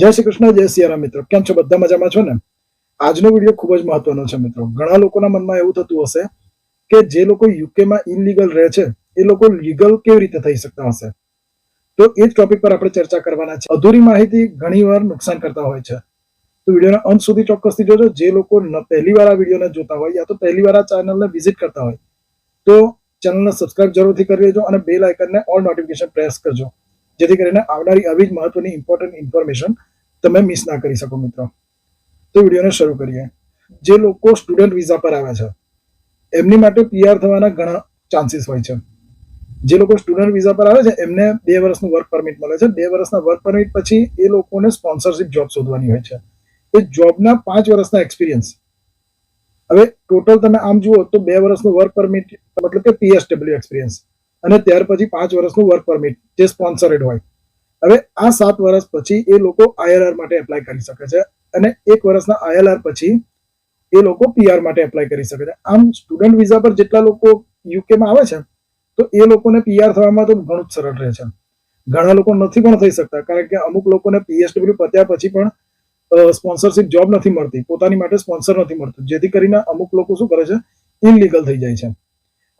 જય શ્રી કૃષ્ણ, જય સિયારામ મિત્રો. કેમ છો? બધા મજામાં છો ને? આજનો વીડિયો ખૂબ જ મહત્વનો છે મિત્રો. ઘણા લોકોના મનમાં એવું થતું હશે કે જે લોકો યુકેમાં ઇનલીગલ રહે છે, એ લોકો લીગલ કેવી રીતે થઈ શકતા હશે? તો એ જ ટોપિક પર આપણે ચર્ચા કરવાના છે અધૂરી માહિતી ઘણીવાર નુકસાન કરતા હોય છે. તો વિડીયોના અંત સુધી ચોક્કસથી જોજો. જે લોકો પહેલી વાર આ વિડીયોને જોતા હોય યા તો પહેલી વાર આ ચેનલને વિઝિટ કરતા હોય, તો ચેનલને સબસ્ક્રાઇબ જરૂરથી કરી લેજો અને બેલ આઇકનને ઓલ નોટિફિકેશન પ્રેસ કરજો. જેથી કરીને આવનારી આવી જ મહત્વની ઇમ્પોર્ટન્ટ ઇન્ફોર્મેશન તમે મિસ ના કરી શકો મિત્રો. તો વિડીયોને શરૂ કરીએ. જે લોકો સ્ટુડન્ટ વિઝા પર આવે છે, એમની માટે પીઆર થવાના ઘણા ચાન્સીસ હોય છે. જે લોકો સ્ટુડન્ટ વિઝા પર આવે છે, એમને બે વર્ષનું વર્ક પરમિટ મળે છે. બે વર્ષના વર્ક પરમિટ પછી એ લોકોને સ્પોન્સરશિપ જોબ શોધવાની હોય છે. એ જોબના પાંચ વર્ષના એક્સપિરિયન્સ હવે ટોટલ તમે આમ જુઓ તો બે વર્ષનું વર્ક પરમિટ મતલબ કે પીએસડબલ્યુ એક્સપિરિયન્સ અને ત્યાર પછી પાંચ વર્ષનું વર્ક પરમિટ જે સ્પોન્સરેડ હોય. હવે આ સાત વર્ષ પછી એ લોકો આઈઆરઆર માટે એપ્લાય કરી શકે છે અને એક વર્ષના આઈએલઆર પછી એ લોકો પીઆર માટે એપ્લાય કરી શકે છે. આમ સ્ટુડન્ટ વિઝા પર જેટલા લોકો યુકેમાં આવે છે, તો એ લોકોને પીઆર થવામાં તો ઘણું જ સરળ રહે છે. ઘણા લોકો નથી પણ થઈ શકતા, કારણ કે અમુક લોકોને પીએસડબલ્યુ પત્યા પછી પણ સ્પોન્સરશિપ જોબ નથી મળતી, પોતાની માટે સ્પોન્સર નથી મળતું, જેથી કરીને અમુક લોકો શું કરે છે ઇનલીગલ થઈ જાય છે.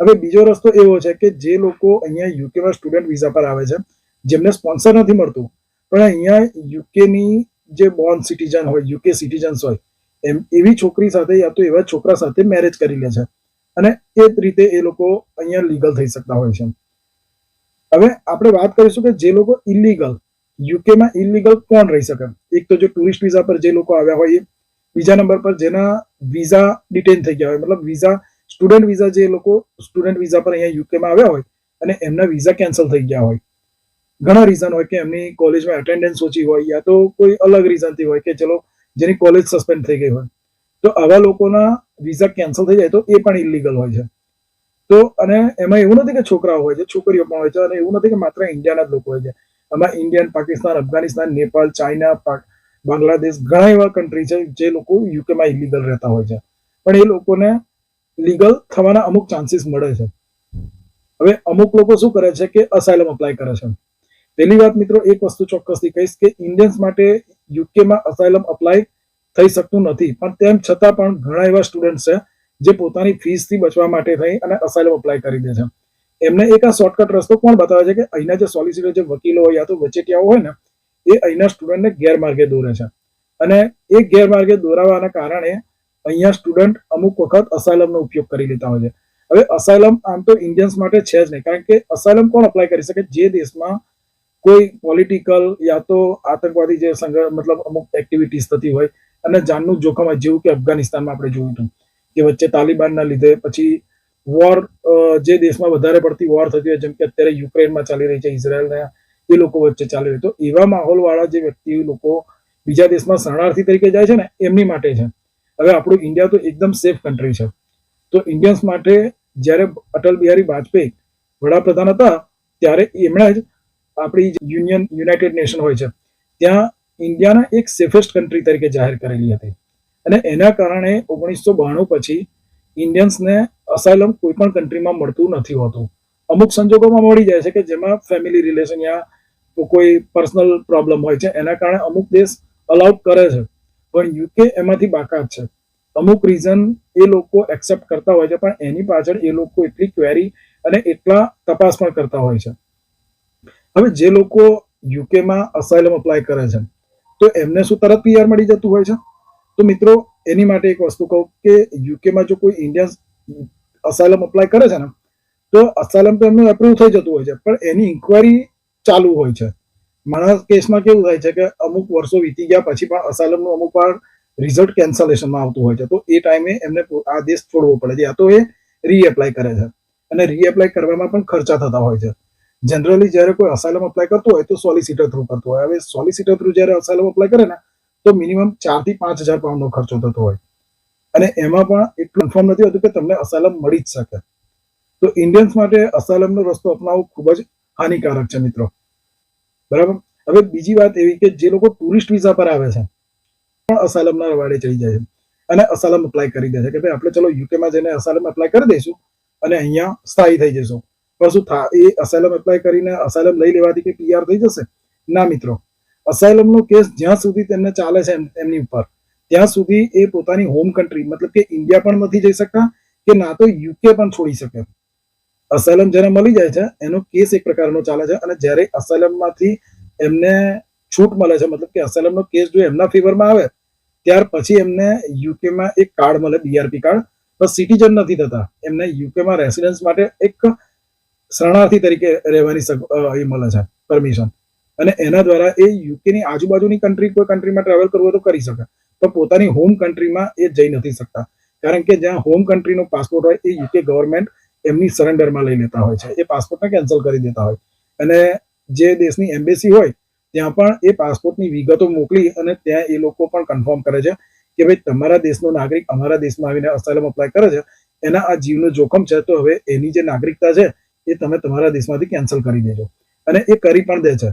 હવે બીજો રસ્તો એવો છે કે જે લોકો અહીંયા યુકેમાં સ્ટુડન્ટ વિઝા પર આવે છે, જેમને સ્પોન્સર નથી મળતું, પણ અહીંયા યુકેની જે બોર્ન સિટીઝન હોય યુકે સિટીઝન્સ હોય, એમ, એવી છોકરી સાથે યા તો એવા છોકરા સાથે મેરેજ કરી લે છે. અને એ જ રીતે એ લોકો અહીંયા લીગલ થઈ શકતા હોય છે. હવે આપણે વાત કરીશું કે જે લોકો ઇલીગલ યુકેમાં ઇલીગલ કોણ રહી શકે? એક તો જો ટુરિસ્ટ વિઝા પર જે લોકો આવ્યા હોય, બીજા નંબર પર જેના વિઝા ડિટેન થઈ ગયા હોય, મતલબ વિઝા સ્ટુડન્ટ વિઝા જે લોકો સ્ટુડન્ટ વિઝા પર અહીંયા યુકેમાં આવ્યા હોય અને એમના વિઝા કેન્સલ થઈ ગયા હોય. ઘણા રીઝન હોય કે એમની કોલેજમાં અટેન્ડન્સ ઓછી હોય યા તો કોઈ અલગ રીઝનથી હોય કે ચલો જેની કોલેજ સસ્પેન્ડ થઈ ગઈ હોય. તો આવા લોકોના વિઝા કેન્સલ થઈ જાય તો એ પણ ઇલીગલ હોય છે. તો અને એમાં એવું નથી કે છોકરાઓ હોય છે, છોકરીઓ પણ હોય છે અને એવું નથી કે માત્ર ઇન્ડિયાના જ લોકો હોય છે. આમાં ઇન્ડિયન, પાકિસ્તાન, અફઘાનિસ્તાન, નેપાળ, ચાઇના બાંગ્લાદેશ ઘણા એવા કન્ટ્રી છે જે લોકો યુકેમાં ઇલીગલ રહેતા હોય છે. પણ એ લોકોને લીગલ થવાના અમુક ચાન્સીસ મળે છે. હવે અમુક લોકો શું કરે છે કે અસાયલમ અપ્લાય કરે છે. પહેલી વાત મિત્રો એક વસ્તુ ચોક્કસથી કહીશ કે ઇન્ડિયન્સ માટે યુકેમાં અસાયલમ અપ્લાય થઈ શકતું નથી. પણ તેમ છતાં પણ ઘણા એવા સ્ટુડન્ટ છે જે પોતાની ફીસથી બચવા માટે થઈ અને અસાયલમ અપ્લાય કરી દે છે. એમને એક આ શોર્ટકટ રસ્તો કોણ બતાવે છે કે અહીંના જે સોલિસિટર જે વકીલો હોય યા તો વચેટિયાઓ હોય ને, એ અહીંના સ્ટુડન્ટને ગેરમાર્ગે દોરે છે. અને એ ગેરમાર્ગે દોરાવાના કારણે અહીંયા સ્ટુડન્ટ અમુક વખત અસાયલમનો ઉપયોગ કરી લેતા હોય છે. હવે અસાયલમ આમ તો ઇન્ડિયન્સ માટે છે જ નહીં, કારણ કે અસાયલમ કોણ અપ્લાય કરી શકે? જે દેશમાં કોઈ પોલિટિકલ યા તો આતંકવાદી જે સંઘર્ષ મતલબ અમુક એક્ટિવિટીઝ થતી હોય અને જાનનું જોખમ હોય, જેવું કે અફઘાનિસ્તાનમાં આપણે જોયું હતું, કે વચ્ચે તાલિબાનના લીધે પછી વોર જે દેશમાં વધારે પડતી વોર થતી હોય, જેમ કે અત્યારે યુક્રેનમાં ચાલી રહી છે, ઇઝરાયલના, એ લોકો વચ્ચે ચાલી રહી તો એવા માહોલવાળા જે વ્યક્તિ લોકો બીજા દેશમાં શરણાર્થી તરીકે જાય છે ને, એમની માટે છે. હવે આપણું ઇન્ડિયા તો એકદમ સેફ કન્ટ્રી છે. તો ઇન્ડિયન્સ માટે જ્યારે અટલ બિહારી વાજપેયી વડાપ્રધાન હતા, ત્યારે એમણે જ આપણી યુનિયન યુનાઇટેડ નેશન હોય છે, ત્યાં ઇન્ડિયાના એક સેફેસ્ટ કન્ટ્રી તરીકે જાહેર કરેલી હતી. અને એના કારણે ઓગણીસો બાણું પછી ઇન્ડિયન્સને અસાયલમ કોઈ પણ કન્ટ્રીમાં મળતું નથી હોતું. અમુક સંજોગોમાં મળી જાય છે કે જેમાં ફેમિલી રિલેશન યા કોઈ પર્સનલ પ્રોબ્લેમ હોય છે, એના કારણે અમુક દેશ અલાઉડ કરે છે. પણ યુકે એમાંથી બાકાત છે. અમુક રીઝન એ લોકો એક્સેપ્ટ કરતા હોય છે, પણ એની પાછળ એ લોકો એટલી ક્વેરી અને એટલા તપાસ પણ કરતા હોય છે. હવે જે લોકો યુકેમાં અસાયલમ અપ્લાય કરે છે, તો એમને શું તરત પીઆર મળી જતું હોય છે? તો મિત્રો, એની માટે એક વસ્તુ કહું કે યુકેમાં જો કોઈ ઇન્ડિયન અસાયલમ અપ્લાય કરે છે ને, તો અસાયલમ તો એમનું એપ્રુવ થઈ જતું હોય છે, પણ એની ઇન્કવાયરી ચાલુ હોય છે. મારા કેસમાં કેવું થાય છે કે અમુક વર્ષો વીતી ગયા પછી પણ અસાલમનું અમુક વાર રિઝલ્ટ કેન્સલેશનમાં આવતું હોય છે. તો એ ટાઈમે એમને આ દેશ છોડવો પડે છે. યા તો એ રીએપ્લાય કરે છે. અને રીએપ્લાય કરવામાં પણ ખર્ચા થતા હોય છે. જનરલી જ્યારે કોઈ અસાલમ અપ્લાય કરતું હોય તો સોલિસિટર થ્રુ કરતું હોય. હવે સોલિસિટર થ્રુ જ્યારે અસાયલમ અપ્લાય કરે ને, તો મિનિમમ ચારથી પાંચ હજાર પાઉન્ડનો ખર્ચો થતો હોય. અને એમાં પણ એટલું કન્ફર્મ નથી હોતું કે તમને અસાલમ મળી જ શકે. તો ઇન્ડિયન્સ માટે અસાલમનો રસ્તો અપનાવવો ખૂબ જ હાનિકારક છે, મિત્રો. બરાબર? હવે બીજી વાત એવી કે જે લોકો ટુરિસ્ટ વિઝા પર આવે છે, પણ અસાલમના રવાડે ચડી જાય છે અને અસાલમ અપ્લાય કરી દે છે કે ભાઈ આપણે ચલો યુકેમાં જઈને અસાલમ અપ્લાય કરી દઈશું અને અહીંયા સ્થાયી થઈ જઈશું પણ શું થા, એ અસાયલમ એપ્લાય કરીને અસાયલમ લઈ લેવાથી કે પીઆર થઈ જશે? ના મિત્રો. અસાયલમનો કેસ જ્યાં સુધી તેમને ચાલે છે એમ- એમની ઉપર, ત્યાં સુધી એ પોતાની હોમ કન્ટ્રી મતલબ કે ઇન્ડિયા પણ નથી જઈ શકતા કે ના તો યુકે પણ છોડી શકે. અસાયલમ જેને મળી જાય છે, એનો કેસ એક પ્રકારનો ચાલે છે અને જ્યારે અસાયલમમાંથી એમને છૂટ મળે છે, મતલબ કે અસાયલમનો કેસ જો એમના ફેવરમાં આવે, ત્યાર પછી એમને યુકેમાં એક કાર્ડ મળે બીઆરપી કાર્ડ પણ સિટીઝન નથી થતા. એમને યુકેમાં રેસિડન્સ માટે એક શરણાર્થી તરીકે રહેવાની એ મળે છે પરમિશન અને એના દ્વારા એ યુકેની આજુબાજુની કન્ટ્રી કોઈ કન્ટ્રીમાં ટ્રાવેલ કરવું તો કરી શકે. પણ પોતાની હોમ કન્ટ્રીમાં એ જઈ નથી શકતા. કારણ કે જ્યાં હોમ કન્ટ્રીનો પાસપોર્ટ હોય, એ યુકે ગવર્મેન્ટ એમની સરેન્ડરમાં લઈ લેતા હોય છે. એ પાસપોર્ટને કેન્સલ કરી દેતા હોય. અને જે દેશની એમ્બેસી હોય, ત્યાં પણ એ પાસપોર્ટની વિગતો મોકલી અને ત્યાં એ લોકો પણ કન્ફર્મ કરે છે કે ભાઈ તમારા દેશનો નાગરિક અમારા દેશમાં આવીને અસાયલમ અપ્લાય કરે છે. એના આ જીવનું જોખમ છે, તો હવે એની જે નાગરિકતા છે, એ તમે તમારા દેશમાંથી કેન્સલ કરી દેજો. અને એ કરી પણ દે છે.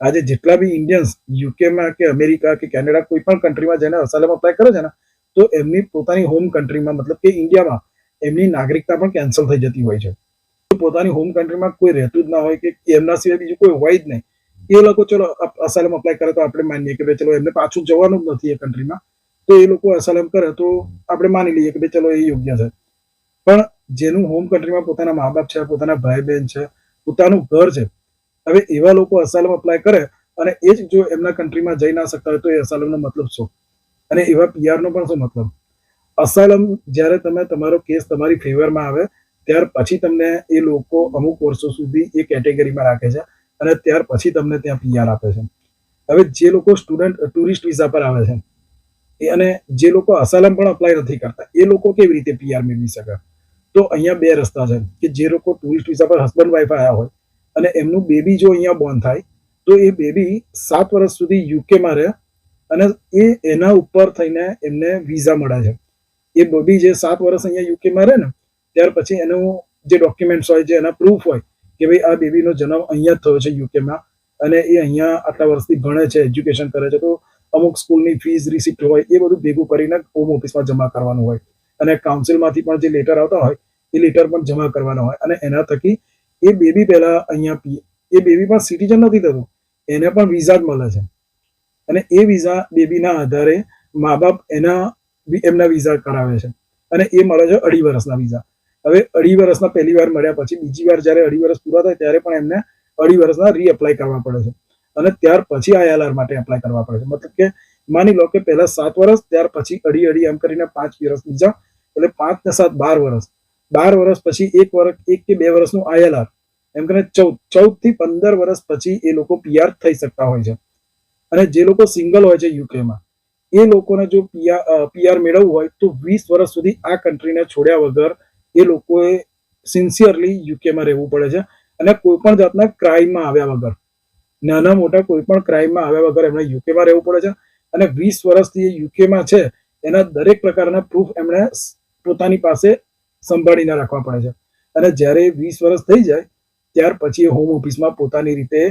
આજે જેટલા બી ઇન્ડિયન્સ યુકેમાં કે અમેરિકા કે કેનેડા કોઈ પણ કન્ટ્રીમાં જઈને અસાયલમ અપ્લાય કરે છે ને, તો એમની પોતાની હોમ કન્ટ્રીમાં મતલબ કે ઇન્ડિયામાં એમની નાગરિકતા પણ કેન્સલ થઈ જતી હોય છે. પોતાની હોમ કન્ટ્રીમાં કોઈ રહેતું જ ના હોય કે એમના સિવાય બીજું કોઈ હોય જ નહીં. એ લોકો ચલો અસાયલમ અપ્લાય કરે તો આપણે માનીએ કે ભાઈ ચલો એમને પાછું જવાનું જ નથી એ કન્ટ્રીમાં તો એ લોકો અસાયલમ કરે તો આપણે માની લઈએ કે ભાઈ ચલો એ યોગ્ય છે. પણ જેનું હોમ કન્ટ્રીમાં પોતાના મા બાપ છે, પોતાના ભાઈ બહેન છે, પોતાનું ઘર છે, હવે એવા લોકો અસાયલમ અપ્લાય કરે અને એ જ જો એમના કન્ટ્રીમાં જઈ ના શકતા હોય તો એ અસાયલમનો મતલબ શું? અને એવા પીઆરનો પણ શું મતલબ? અસાયલમ જ્યારે તમે તમારો કેસ તમારી ફેવરમાં આવે, ત્યાર પછી તમને એ લોકો અમુક વર્ષો સુધી એ કેટેગરીમાં રાખે છે અને ત્યાર પછી તમને ત્યાં પીઆર આપે છે. હવે જે લોકો સ્ટુડન્ટ ટુરિસ્ટ વિઝા પર આવે છે, એ અને જે લોકો અસાલમ પણ અપ્લાય નથી કરતા, એ લોકો કેવી રીતે પીઆર મેળવી શકે? તો અહીંયા બે રસ્તા છે, કે જે લોકો ટુરિસ્ટ વિઝા પર હસબન્ડ વાઈફ આવ્યા હોય અને એમનું બેબી જો અહીંયા બોર્ન થાય, તો એ બેબી સાત વર્ષ સુધી યુકેમાં રહે અને એ એના ઉપર થઈને એમને વિઝા મળે છે. એ બોબી જે સાત વર્ષ અહીંયા યુકેમાં રહે ને, ત્યાર પછી એનું જે ડોક્યુમેન્ટ્સ હોય, જે એના પ્રૂફ હોય કે ભાઈ આ બેબીનો જન્મ અહીંયા થયો છે યુકેમાં અને એ અહીંયા આટલા વર્ષથી ભણે છે એજ્યુકેશન કરે છે. તો અમુક સ્કૂલની ફીસ રિસિપ્ટ હોય, એ બધું ભેગું કરીને હોમ ઓફિસમાં જમા કરવાનું હોય. અને કાઉન્સિલમાંથી પણ જે લેટર આવતા હોય, એ લેટર પણ જમા કરવાના હોય. અને એના થકી એ બેબી પહેલા અહીંયા પી, એ બેબી પણ સિટીઝન નથી થતું, એને પણ વિઝા જ મળે છે. અને એ વિઝા બેબીના આધારે મા બાપ એના એમના વિઝા કરાવે છે. અને એ મળે છે અઢી વર્ષના વિઝા હવે અઢી વર્ષના પહેલી વાર મળ્યા પછી બીજી વાર જ્યારે અઢી વર્ષ પૂરા થાય ત્યારે પણ એમને અઢી વર્ષના રીઅપ્લાય કરવા પડે છે. અને ત્યાર પછી આઈએલઆર માટે એપ્લાય કરવા પડે છે. મતલબ કે માની લો કે પહેલા સાત વર્ષ, ત્યાર પછી અઢી અઢી એમ કરીને પાંચ વર્ષ બીજા, એટલે પાંચ ને સાત બાર વર્ષ. બાર વર્ષ પછી એક વર્ષ એક કે બે વર્ષનું આઈએલઆર એમ કરીને ચૌદ ચૌદથી પંદર વર્ષ પછી એ લોકો પીઆર થઈ શકતા હોય છે. અને જે લોકો સિંગલ હોય છે યુકેમાં એ લોકોને જો પીઆર મેળવવું હોય તો વીસ વર્ષ સુધી આ કન્ટ્રીને છોડ્યા વગર એ લોકોએ સિન્સિયરલી યુકેમાં રહેવું પડે છે અને કોઈ પણ જાતના ક્રાઇમમાં આવ્યા વગર. નાના મોટા કોઈ પણ ક્રાઇમમાં આવ્યા વગર એમણે યુકેમાં રહેવું પડે છે અને વીસ વર્ષથી એ યુકેમાં છે એના દરેક પ્રકારના પ્રૂફ એમણે પોતાની પાસે સંભાળીને રાખવા પડે છે. અને જ્યારે વીસ વર્ષ થઈ જાય, ત્યાર પછી એ હોમ ઓફિસમાં પોતાની રીતે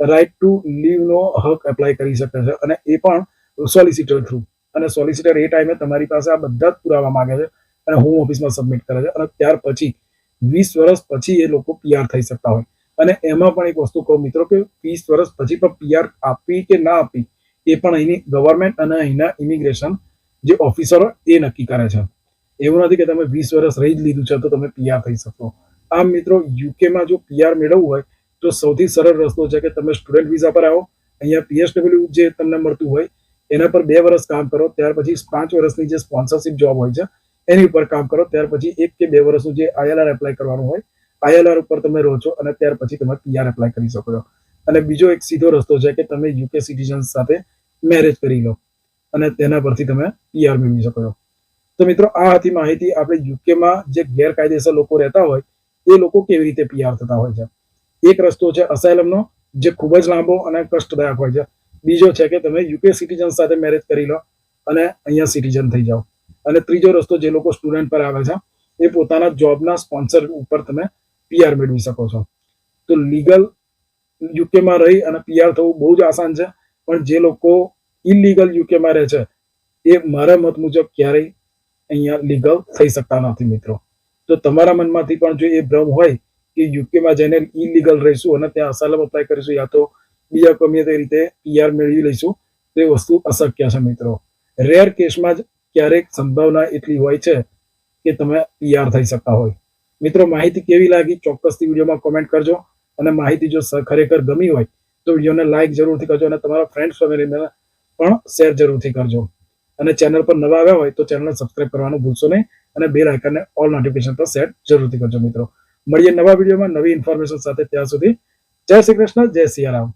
રાઇટ ટુ લીવનો હક એપ્લાય કરી શકે છે અને એ પણ સોલિસિટર થ્રુ અને સોલિસિટર એ ટાઈમે તમારી પાસે આ બધા જ પુરાવા માંગે છે અને હોમ ઓફિસમાં સબમિટ કરે છે. અને ત્યાર પછી વીસ વર્ષ પછી એ લોકો પીઆર થઈ શકતા હોય. અને એમાં પણ એક વસ્તુ કહું મિત્રો કે વીસ વર્ષ પછી પણ પીઆર આપી કે ના આપી એ પણ અહીંની ગવર્મેન્ટ અને અહીંના ઇમિગ્રેશન જે ઓફિસરો એ નક્કી કરે છે. એવું નથી કે તમે વીસ વર્ષ રહી જ લીધું છે તો તમે પીઆર થઈ શકો. આમ મિત્રો યુકેમાં જો પીઆર મેળવવું હોય તો સૌથી સરળ રસ્તો છે કે તમે સ્ટુડન્ટ વિઝા પર આવો. અહીંયા પીએસડબલ્યુ જે તમને મળતું હોય એના પર બે વર્ષ કામ કરો, ત્યાર પછી પાંચ વર્ષની જે સ્પોન્સરશિપ જોબ હોય છે, એની ઉપર કામ કરો, ત્યાર પછી એક કે બે વર્ષનું જે આઈએલઆર એપ્લાય કરવાનું હોય આઈએલઆર ઉપર તમે રહો છો અને ત્યાર પછી તમે પીઆર એપ્લાય કરી શકો છો. અને બીજો એક સીધો રસ્તો છે કે તમે યુકે સિટીઝન સાથે મેરેજ કરી લો અને તેના પરથી તમે પીઆર મેળવી શકો છો. તો મિત્રો, આ હતી માહિતી આપણે યુકેમાં જે ગેરકાયદેસર લોકો રહેતા હોય, એ લોકો કેવી રીતે પીઆર થતા હોય છે? એક રસ્તો છે અસાયલમનો જે ખૂબ જ લાંબો અને કષ્ટદાયક હોય છે. બીજો છે કે તમે યુકે સિટીઝન સાથે મેરેજ કરી લો અને અહીંયા સિટીઝન થઈ જાઓ. અને ત્રીજો રસ્તો જે લોકો સ્ટુડન્ટ પર આવે છે, એ પોતાના જોબના સ્પોન્સર ઉપર તમે પીઆર મેળવી શકો છો. તો લીગલ યુકેમાં રહી અને પીઆર થવું બહુ જ આસાન છે, પણ જે લોકો ઇલીગલ યુકેમાં રહે છે, એ મારા મત મુજબ ક્યારેય અહીંયા લીગલ થઈ શકતા નથી મિત્રો. તો તમારા મનમાંથી પણ જો એ ભ્રમ હોય કે યુકેમાં જઈને ઇલીગલ રહીશું અને ત્યાં અસાલમ અપ્લાય કરીશું, યા તો બીજા ગમે રીતે પીઆર મેળવી લઈશું. તે વસ્તુ અશક્ય છે મિત્રો. રેર કેસમાં જ ક્યારેક સંભાવના એટલી હોય છે કે તમે પીઆર થઈ શકતા હોય. મિત્રો, માહિતી કેવી લાગી? ચોક્કસથી વિડીયોમાં કોમેન્ટ કરજો. અને માહિતી જો ખરેખર ગમી હોય, તો વિડીયોને લાઈક જરૂરથી કરજો અને તમારા ફ્રેન્ડ્સ ફેમિલીને પણ શેર જરૂરથી કરજો. અને ચેનલ પર નવા આવ્યા હોય, તો ચેનલને સબસ્ક્રાઇબ કરવાનું ભૂલશો નહીં. અને બેલ આઇકનને ઓલ નોટિફિકેશન પર સેટ જરૂરથી કરજો મિત્રો. મળીએ નવા વિડીયોમાં નવી ઇન્ફોર્મેશન સાથે. ત્યાં સુધી જય શ્રી કૃષ્ણ, જય સિયારામ.